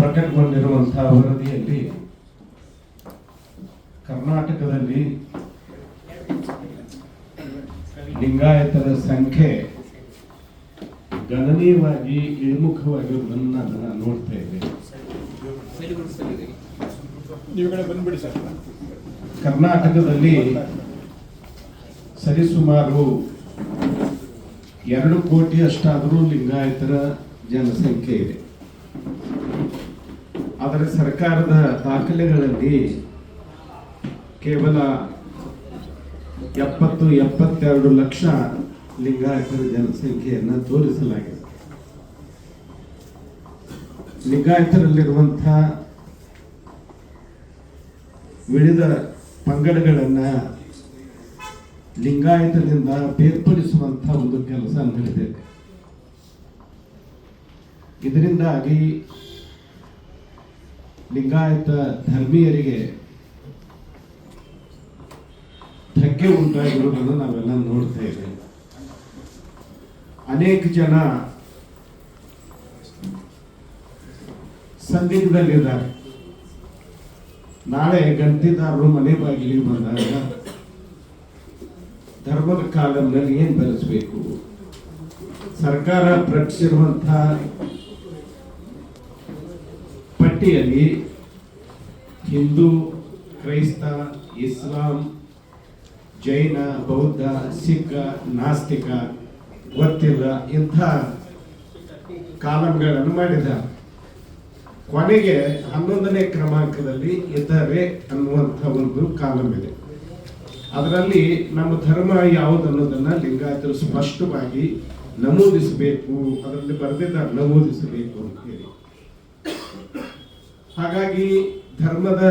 ಪ್ರಕಟಗೊಂಡಿರುವಂತಹ ವರದಿಯಲ್ಲಿ ಕರ್ನಾಟಕದಲ್ಲಿ ಲಿಂಗಾಯತರ ಸಂಖ್ಯೆ ಗಣನೀಯವಾಗಿ ಇಳಿಮುಖವಾಗಿರುವುದನ್ನು ನಾನು ನೋಡ್ತಾ ಇದ್ದೇನೆ ಕರ್ನಾಟಕದಲ್ಲಿ ಸರಿಸುಮಾರು ಎರಡು ಕೋಟಿ ಅಷ್ಟಾದರೂ ಲಿಂಗಾಯತರ ಜನಸಂಖ್ಯೆ ಇದೆ. ಆದರೆ ಸರ್ಕಾರದ ದಾಖಲೆಗಳಲ್ಲಿ ಕೇವಲ ಎಪ್ಪತ್ತು ಎಪ್ಪತ್ತೆರಡು ಲಕ್ಷ ಲಿಂಗಾಯತರ ಜನಸಂಖ್ಯೆಯನ್ನು ತೋರಿಸಲಾಗಿದೆ. ಲಿಂಗಾಯತರಲ್ಲಿರುವಂತಹ ವಿವಿಧ ಪಂಗಡಗಳನ್ನು ಲಿಂಗಾಯತದಿಂದ ಬೇರ್ಪಡಿಸುವಂತ ಒಂದು ಕೆಲಸ ನಡೆದಿದೆ ಇದರಿಂದಾಗಿ ಲಿಂಗಾಯತ ಧರ್ಮೀಯರಿಗೆ ಧಕ್ಕೆ ಉಂಟಾಗಿರುವುದನ್ನು ನಾವೆಲ್ಲ ನೋಡ್ತಾ ಇದ್ದೇವೆ. ಅನೇಕ ಜನ ಸಂದಿಗ್ಧದಲ್ಲಿದ್ದಾರೆ. ನಾಳೆ ಗಂಟಿದಾರರು ಮನೆ ಬಾಗಿಲಿಗೆ ಬಂದಾಗ ಧರ್ಮದ ಕಾಲಂನಲ್ಲಿ ಏನ್ ಬೆಳೆಸಬೇಕು? ಸರ್ಕಾರ ಪ್ರಕಟಿಸಿರುವಂತಹ ಪಟ್ಟಿಯಲ್ಲಿ ಹಿಂದೂ, ಕ್ರೈಸ್ತ, ಇಸ್ಲಾಂ, ಜೈನ, ಬೌದ್ಧ, ಸಿಖ್, ನಾಸ್ತಿಕ ಗೊತ್ತಿಲ್ಲ, ಇಂಥ ಕಾಲಂಗಳನ್ನು ಮಾಡಿದ ಕೊನೆಗೆ ಹನ್ನೊಂದನೇ ಕ್ರಮಾಂಕದಲ್ಲಿ ಇದ್ದಾರೆ ಅನ್ನುವಂಥ ಒಂದು ಕಾಲಂ ಇದೆ ಅದರಲ್ಲಿ ನಮ್ಮ ಧರ್ಮ ಯಾವುದು ಅನ್ನೋದನ್ನು ಲಿಂಗಾಯತರು ಸ್ಪಷ್ಟವಾಗಿ ನಮೂದಿಸಬೇಕು, ಅದರಲ್ಲಿ ಬರೆದಿದ್ದ ನಮೂದಿಸಬೇಕು ಅಂತ ಹೇಳಿ. ಹಾಗಾಗಿ ಧರ್ಮದ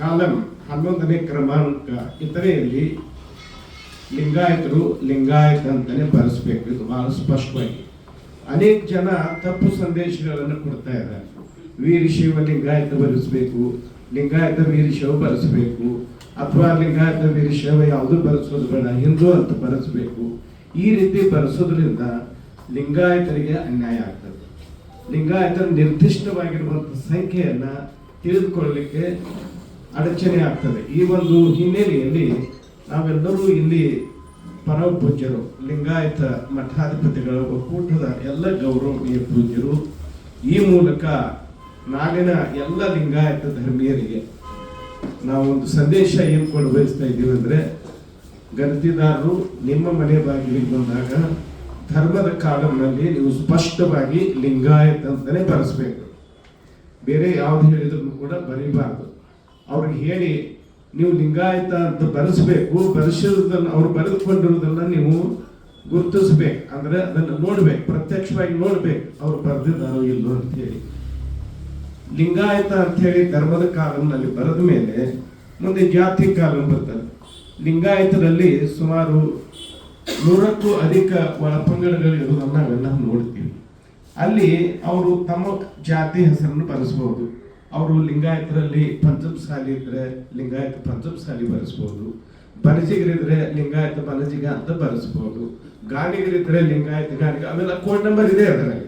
ಕಾಲಂ ಹನ್ನೊಂದನೇ ಕ್ರಮಾಂಕ ಇತರೆಯಲ್ಲಿ ಲಿಂಗಾಯತರು ಲಿಂಗಾಯತ ಅಂತಾನೆ ಬರೆಸ್ಬೇಕು ಇದು ಬಹಳ ಸ್ಪಷ್ಟವಾಗಿ. ಅನೇಕ ಜನ ತಪ್ಪು ಸಂದೇಶಗಳನ್ನು ಕೊಡ್ತಾ ಇದ್ದಾರೆ. ವೀರಶೈವ ಲಿಂಗಾಯತ ಬರೆಸಬೇಕು ಲಿಂಗಾಯತ ವೀರಶೈವ ಬರೆಸಬೇಕು ಅಥವಾ ಲಿಂಗಾಯತ ವೀರಶೈವ ಯಾವುದು ಬರೆಸೋದು ಬೇಡ, ಹಿಂದೂ ಅಂತ ಬರೆಸಬೇಕು ಈ ರೀತಿ ಬರೆಸೋದ್ರಿಂದ ಲಿಂಗಾಯತರಿಗೆ ಅನ್ಯಾಯ ಆಗ್ತದೆ. ಲಿಂಗಾಯತರ ನಿರ್ದಿಷ್ಟವಾಗಿರುವಂತಹ ಸಂಖ್ಯೆಯನ್ನ ತಿಳಿದುಕೊಳ್ಳಲಿಕ್ಕೆ ಅಡಚಣೆ ಆಗ್ತದೆ. ಈ ಒಂದು ಹಿನ್ನೆಲೆಯಲ್ಲಿ ನಾವೆಲ್ಲರೂ ಇಲ್ಲಿ ಪರಮ ಪೂಜ್ಯರು ಲಿಂಗಾಯತ ಮಠಾಧಿಪತಿಗಳ, ಒಕ್ಕೂಟದ ಎಲ್ಲ ಗೌರವನೀಯ ಪೂಜ್ಯರು, ಈ ಮೂಲಕ ನಾಡಿನ ಎಲ್ಲ ಲಿಂಗಾಯತ ಧರ್ಮೀಯರಿಗೆ ನಾವು ಒಂದು ಸಂದೇಶ ಏನ್ಕೊಂಡು ಬಯಸ್ತಾ ಇದ್ದೀವಿ ಅಂದ್ರೆ ಗಣತಿದಾರರು ನಿಮ್ಮ ಮನೆ ಬಾಗಿಲಿಗೆ ಬಂದಾಗ ಧರ್ಮದ ಕಾಲಂನಲ್ಲಿ ನೀವು ಸ್ಪಷ್ಟವಾಗಿ ಲಿಂಗಾಯತ ಅಂತಲೇ ಬರೆಸ್ಬೇಕು. ಬೇರೆ ಯಾವ್ದು ಹೇಳಿದ್ರು ಕೂಡ ಬರೀಬಾರ್ದು. ಅವ್ರಿಗೆ ಹೇಳಿ, ನೀವು ಲಿಂಗಾಯತ ಅಂತ ಬರೆಸ್ಬೇಕು, ಬರೆಸಿರೋದನ್ನ ಅವ್ರು ಬರೆದುಕೊಂಡಿರೋದನ್ನ ನೀವು ಗುರುತಿಸ್ಬೇಕು. ಅಂದ್ರೆ ಅದನ್ನು ನೋಡ್ಬೇಕು, ಪ್ರತ್ಯಕ್ಷವಾಗಿ ನೋಡ್ಬೇಕು, ಅವ್ರು ಬರೆದಿದ್ದಾರೋ ಇಲ್ಲೋ ಅಂತ ಹೇಳಿ. ಲಿಂಗಾಯತ ಅಂತ ಹೇಳಿ ಧರ್ಮದ ಕಾಲಂನಲ್ಲಿ ಬರೆದ ಮೇಲೆ ಮುಂದೆ ಜಾತಿ ಕಾಲಂ ಬರ್ತದೆ. ಲಿಂಗಾಯತರಲ್ಲಿ ಸುಮಾರು ನೂರಕ್ಕೂ ಅಧಿಕ ಒಳಪಂಗಡಗಳು ಇರುವುದನ್ನು ನಾವೆಲ್ಲ ನೋಡ್ತೀವಿ. ಅಲ್ಲಿ ಅವರು ತಮ್ಮ ಜಾತಿ ಹೆಸರನ್ನು ಬರೆಸಬಹುದು ಅವರು ಲಿಂಗಾಯತರಲ್ಲಿ ಪಂಚಮಸಾಲಿ ಇದ್ರೆ ಲಿಂಗಾಯತ ಪಂಚಮಸಾಲಿ ಬರೆಸಬಹುದು ಬನಜಿಗರಿದ್ರೆ ಲಿಂಗಾಯತ ಬನಜಿಗ ಅಂತ ಬರೆಸಬಹುದು ಗಾಣಿಗರಿದ್ರೆ ಲಿಂಗಾಯತ ಗಾಣಿಗ, ಅವೆಲ್ಲ ಕೋಡ್ ನಂಬರ್ ಇದೆ ಅದರಲ್ಲಿ.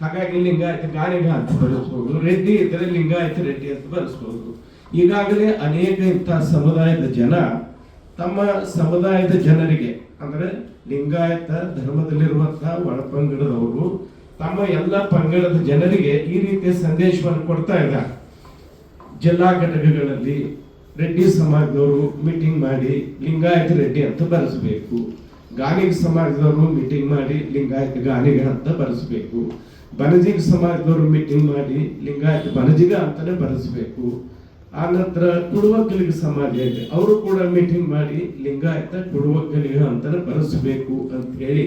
ಹಾಗಾಗಿ ಲಿಂಗಾಯತ ಗಾಣಿಗ ಅಂತ ಬರೆಸಬಹುದು ರೆಡ್ಡಿ ಇದ್ರೆ ಲಿಂಗಾಯತ ರೆಡ್ಡಿ ಅಂತ ಬರೆಸಬಹುದು ಈಗಾಗಲೇ ಅನೇಕ ಇಂತಹ ಸಮುದಾಯದ ಜನ ತಮ್ಮ ಸಮುದಾಯದ ಜನರಿಗೆ, ಅಂದರೆ ಲಿಂಗಾಯತ ಧರ್ಮದಲ್ಲಿರುವಂತಹ ಒಳಪಂಗಡದವರು, ತಮ್ಮ ಎಲ್ಲ ಪಂಗಡದ ಜನರಿಗೆ ಈ ರೀತಿಯ ಸಂದೇಶವನ್ನು ಕೊಡ್ತಾ ಇದ್ದಾರೆ. ಜಿಲ್ಲಾ ಘಟಕಗಳಲ್ಲಿ ರೆಡ್ಡಿ ಸಮಾಜದವರು ಮೀಟಿಂಗ್ ಮಾಡಿ ಲಿಂಗಾಯತ ರೆಡ್ಡಿ ಅಂತ ಬರೆಸಬೇಕು. ಗಾನಿಗ್ ಸಮಾಜದವರು ಮೀಟಿಂಗ್ ಮಾಡಿ ಲಿಂಗಾಯತ ಗಾನಿಗ ಅಂತ ಬರೆಸಬೇಕು. ಬನಜಿಗ್ ಸಮಾಜದವರು ಮೀಟಿಂಗ್ ಮಾಡಿ ಲಿಂಗಾಯತ ಬನಜಿಗ ಅಂತಾನೆ ಬರೆಸಬೇಕು. ಆ ನಂತರ ಕುಡುವಕ್ಕಲಿಗ ಸಮಾಜ ಇದೆ ಅವರು ಕೂಡ ಮೀಟಿಂಗ್ ಮಾಡಿ ಲಿಂಗಾಯತ ಕುಡುವಕ್ಕಲಿಗ ಅಂತಾನೆ ಬರೆಸಬೇಕು ಅಂತ ಹೇಳಿ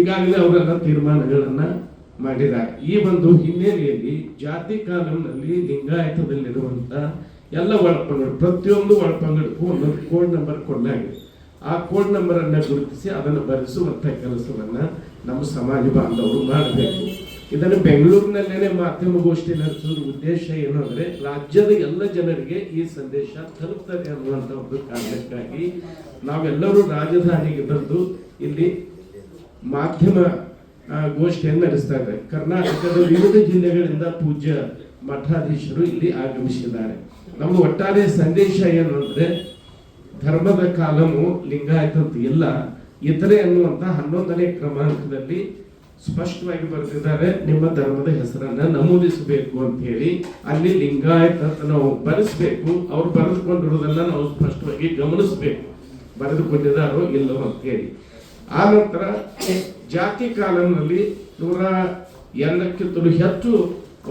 ಈಗಾಗಲೇ ಅವರೆಲ್ಲ ತೀರ್ಮಾನಗಳನ್ನ ಮಾಡಿದ್ದಾರೆ. ಈ ಒಂದು ಹಿನ್ನೆಲೆಯಲ್ಲಿ ಜಾತಿ ಕಾಲಂನಲ್ಲಿ ಲಿಂಗಾಯತದಲ್ಲಿರುವಂತ ಎಲ್ಲ ಒಳಪಂಗಡ ಪ್ರತಿಯೊಂದು ಒಳಪಂಗಡಕ್ಕೂ ಒಂದೊಂದು ಕೋಡ್ ನಂಬರ್ ಕೊಡಲಾಗಿದೆ. ಆ ಕೋಡ್ ನಂಬರ್ ಅನ್ನ ಗುರುತಿಸಿ ಅದನ್ನು ಬರೆಸುವಂತ ಕೆಲಸವನ್ನ ನಮ್ಮ ಸಮಾಜ ಬಾಂಧವರು ಮಾಡಬೇಕು. ಇದನ್ನು ಬೆಂಗಳೂರಿನಲ್ಲೇನೆ ಮಾಧ್ಯಮಗೋಷ್ಠಿ ನಡೆಸೋದ್ರ ಉದ್ದೇಶ ಏನು ಅಂದ್ರೆ ರಾಜ್ಯದ ಎಲ್ಲ ಜನರಿಗೆ ಈ ಸಂದೇಶ ತಲುಪ್ತದೆ ಅನ್ನುವಂತ ಒಂದು ಕಾರಣಕ್ಕಾಗಿ ನಾವೆಲ್ಲರೂ ರಾಜಧಾನಿಗೆ ಬಂದು ಇಲ್ಲಿ ಮಾಧ್ಯಮ ಗೋಷ್ಠಿಯನ್ನು ನಡೆಸ್ತಾ ಇದ್ದಾರೆ ಕರ್ನಾಟಕದ ವಿವಿಧ ಜಿಲ್ಲೆಗಳಿಂದ ಪೂಜ್ಯ ಮಠಾಧೀಶರು ಇಲ್ಲಿ ಆಗಮಿಸಿದ್ದಾರೆ. ನಮ್ಮ ಒಟ್ಟಾರೆ ಸಂದೇಶ ಏನು ಅಂದ್ರೆ ಧರ್ಮದ ಕಾಲಮು ಲಿಂಗಾಯತ ಇಲ್ಲ ಇತರೆ ಅನ್ನುವಂತ ಹನ್ನೊಂದನೇ ಕ್ರಮಾಂಕದಲ್ಲಿ ಸ್ಪಷ್ಟವಾಗಿ ಬರೆದಿದ್ದಾರೆ, ನಿಮ್ಮ ಧರ್ಮದ ಹೆಸರನ್ನ ನಮೂದಿಸಬೇಕು ಅಂತ ಹೇಳಿ ಅಲ್ಲಿ ಲಿಂಗಾಯತ ಅಂತ ನಾವು ಬರೆಸ್ಬೇಕು, ಅವ್ರು ಬರೆದುಕೊಂಡಿರೋದನ್ನ ನಾವು ಸ್ಪಷ್ಟವಾಗಿ ಗಮನಿಸಬೇಕು. ಬರೆದುಕೊಂಡಿದ್ದಾರೋ ಇಲ್ಲವೋ ಅಂತ ಹೇಳಿ ಆ ನಂತರ, ಜಾತಿ ಕಾಲಂನಲ್ಲಿ ನೂರ ಎರಡಕ್ಕಿಂತಲೂ ಹೆಚ್ಚು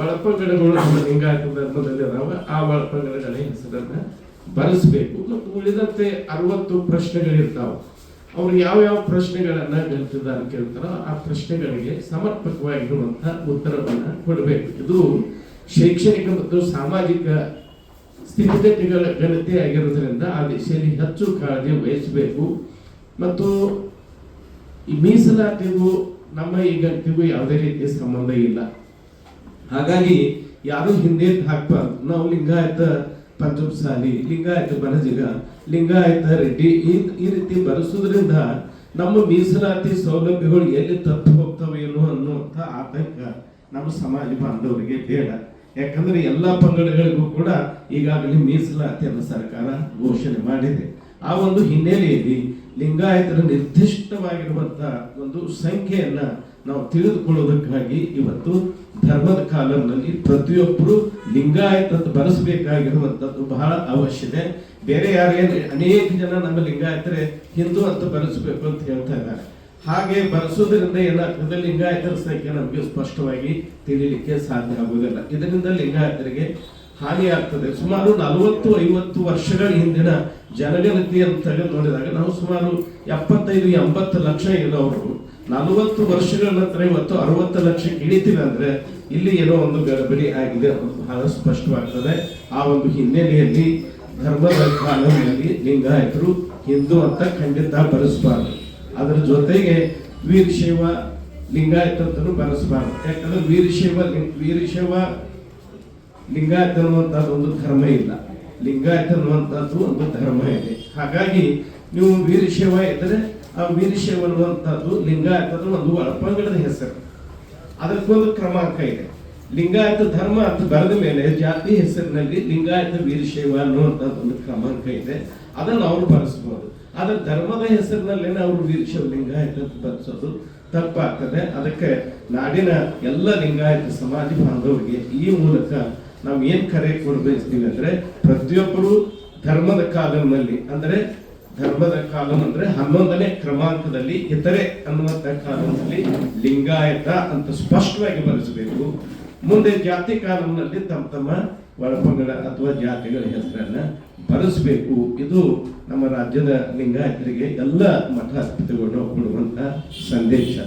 ಒಳಪಂಗಡಗಳು ನಮ್ಮ ಲಿಂಗಾಯತ ಧರ್ಮದಲ್ಲಿ ಅದಾವ. ಆ ಒಳಪಂಗಡಗಳ ಹೆಸರನ್ನ ಬರೆಸ್ಬೇಕು. ಮತ್ತು ಉಳಿದಂತೆ ಅರವತ್ತು ಪ್ರಶ್ನೆಗಳಿರ್ತಾವ. ಅವ್ರು ಯಾವ ಯಾವ ಪ್ರಶ್ನೆಗಳನ್ನ ಅಂತ ಕೇಳ್ತಾರೋ ಆ ಪ್ರಶ್ನೆಗಳಿಗೆ ಸಮರ್ಪಕವಾಗಿರುವಂತ ಉತ್ತರವನ್ನ ಕೊಡಬೇಕು. ಇದು ಶೈಕ್ಷಣಿಕ ಮತ್ತು ಸಾಮಾಜಿಕ ಸ್ಥಿತಿಗತಿಗಳ ಗಣತಿ ಆಗಿರೋದ್ರಿಂದ ಆ ದಿಶೆಯಲ್ಲಿ ಹೆಚ್ಚು ಕಾಳಜಿ ವಹಿಸಬೇಕು. ಮತ್ತು ಈ ಮೀಸಲಾತಿಗೂ ನಮ್ಮ ಈ ಗಂಟಿಗೂ ಯಾವುದೇ ರೀತಿಯ ಸಂಬಂಧ ಇಲ್ಲ. ಹಾಗಾಗಿ ಯಾರು ಹಿಂದೆ ಹಾಕ್ಬಾರ್ದು. ನಾವು ಲಿಂಗಾಯತ ಪಂಚಮಸಾಲಿ, ಲಿಂಗಾಯತ ಬನಜಿಗ, ಲಿಂಗಾಯತ ರೆಡ್ಡಿ, ಈ ಈ ರೀತಿ ಬರೆಸೋದ್ರಿಂದ ನಮ್ಮ ಮೀಸಲಾತಿ ಸೌಲಭ್ಯಗಳು ಎಲ್ಲಿ ತಪ್ಪು ಹೋಗ್ತವೇನೋ ಅನ್ನುವಂಥ ಆತಂಕ ನಮ್ಮ ಸಮಾಜ ಬಾಂಧವರಿಗೆ ಬೇಡ. ಯಾಕಂದ್ರೆ ಎಲ್ಲಾ ಪಂಗಡಗಳಿಗೂ ಕೂಡ ಈಗಾಗಲೇ ಮೀಸಲಾತಿಯನ್ನು ಸರ್ಕಾರ ಘೋಷಣೆ ಮಾಡಿದೆ. ಆ ಒಂದು ಹಿನ್ನೆಲೆಯಲ್ಲಿ ಲಿಂಗಾಯತರ ನಿರ್ದಿಷ್ಟವಾಗಿರುವಂತಹ ಒಂದು ಸಂಖ್ಯೆಯನ್ನ ನಾವು ತಿಳಿದುಕೊಳ್ಳುವುದಕ್ಕಾಗಿ ಇವತ್ತು ಧರ್ಮದ ಕಾಲಂನಲ್ಲಿ ಪ್ರತಿಯೊಬ್ಬರು ಲಿಂಗಾಯತ ಅಂತ ಬಹಳ ಅವಶ್ಯತೆ. ಬೇರೆ ಯಾರೇನು ಅನೇಕ ಜನ ನಮ್ಮ ಲಿಂಗಾಯತರೆ ಹಿಂದೂ ಅಂತ ಬರೆಸಬೇಕು ಅಂತ ಹೇಳ್ತಾ ಇದ್ದಾರೆ. ಹಾಗೆ ಬರೆಸೋದ್ರಿಂದ ಏನಾಗ್ತದೆ? ಲಿಂಗಾಯತರ ಸಂಖ್ಯೆ ನಮಗೆ ಸ್ಪಷ್ಟವಾಗಿ ತಿಳಿಲಿಕ್ಕೆ ಸಾಧ್ಯ ಆಗುವುದಿಲ್ಲ. ಇದರಿಂದ ಲಿಂಗಾಯತರಿಗೆ ಹಾನಿಯಾಗ್ತದೆ. ಸುಮಾರು ನಲವತ್ತು, ಐವತ್ತು ವರ್ಷಗಳ ಹಿಂದಿನ ಜನಗಣತಿಯನ್ನು ತೆಗೆದು ನೋಡಿದಾಗ ನಾವು ಸುಮಾರು ಎಪ್ಪತ್ತೈದು, ಎಂಬತ್ತು ಲಕ್ಷ ಇರೋರು ನಲವತ್ತು ವರ್ಷಗಳ ನಂತರ ಇವತ್ತು ಅರವತ್ತು ಲಕ್ಷಕ್ಕೆ ಇಳಿತೀವಿ ಅಂದ್ರೆ ಇಲ್ಲಿ ಏನೋ ಒಂದು ಗಡಬಡಿ ಆಗಿದೆ ಬಹಳ ಸ್ಪಷ್ಟವಾಗ್ತದೆ. ಆ ಒಂದು ಹಿನ್ನೆಲೆಯಲ್ಲಿ ಧರ್ಮದ ಕಾಲದಲ್ಲಿ ಲಿಂಗಾಯತರು ಹಿಂದೂ ಅಂತ ಖಂಡಿತ ಬರೆಸಬಾರದು. ಅದರ ಜೊತೆಗೆ ವೀರಶೈವ ಲಿಂಗಾಯತ ಅಂತಲೂ ಬರೆಸಬಾರದು. ಯಾಕಂದ್ರೆ ವೀರಶೈವ ವೀರಶೈವ ಲಿಂಗಾಯತ ಅನ್ನುವಂಥದ್ದು ಒಂದು ಧರ್ಮ ಇಲ್ಲ. ಲಿಂಗಾಯತ ಅನ್ನುವಂಥದ್ದು ಒಂದು ಧರ್ಮ ಇದೆ. ಹಾಗಾಗಿ ನೀವು ವೀರಶೈವ ಇದ್ದರೆ ಆ ವೀರಶೈವ ಅನ್ನುವಂಥದ್ದು ಲಿಂಗಾಯತದ ಒಂದು ಒಳಪಂಗಡದ ಹೆಸರು. ಅದಕ್ಕೊಂದು ಕ್ರಮಾಂಕ ಇದೆ. ಲಿಂಗಾಯತ ಧರ್ಮ ಅಂತ ಬರೆದ ಮೇಲೆ ಜಾತಿ ಹೆಸರಿನಲ್ಲಿ ಲಿಂಗಾಯತ ವೀರಶೈವ ಅನ್ನುವಂಥದ್ದು ಒಂದು ಕ್ರಮಾಂಕ ಇದೆ. ಅದನ್ನು ಅವರು ಬಳಸ್ಬೋದು. ಆದರೆ ಧರ್ಮದ ಹೆಸರಿನಲ್ಲಿ ಅವರು ವೀರಶೈವ, ಲಿಂಗಾಯತ ಅಂತ ಬರೆಸೋದು ತಪ್ಪಾಗ್ತದೆ. ಅದಕ್ಕೆ ನಾಡಿನ ಎಲ್ಲ ಲಿಂಗಾಯತ ಸಮಾಜ ಬಾಂಧವರಿಗೆ ಈ ಮೂಲಕ ನಾವು ಏನು ಕರೆ ಕೊಡಬಯಸ್ತೀವಿ ಅಂದರೆ ಪ್ರತಿಯೊಬ್ಬರು ಧರ್ಮದ ಕಾಲಂನಲ್ಲಿ ಅಂದ್ರೆ ಧರ್ಮದ ಕಾಲಂ ಅಂದ್ರೆ ಹನ್ನೊಂದನೇ ಕ್ರಮಾಂಕದಲ್ಲಿ ಇತರೆ ಅನ್ನುವಂತ ಕಾಲಂನಲ್ಲಿ ಲಿಂಗಾಯತ ಅಂತ ಸ್ಪಷ್ಟವಾಗಿ ಬರೆಸಬೇಕು. ಮುಂದೆ ಜಾತಿ ಕಾಲಂನಲ್ಲಿ ತಮ್ಮ ತಮ್ಮ ಒಳಪಂಗಡ ಅಥವಾ ಜಾತಿಗಳ ಹೆಸರನ್ನ ಬರೆಸಬೇಕು. ಇದು ನಮ್ಮ ರಾಜ್ಯದ ಲಿಂಗಾಯತರಿಗೆ ಎಲ್ಲ ಮಠ ಕೊಡುವಂತ ಸಂದೇಶ.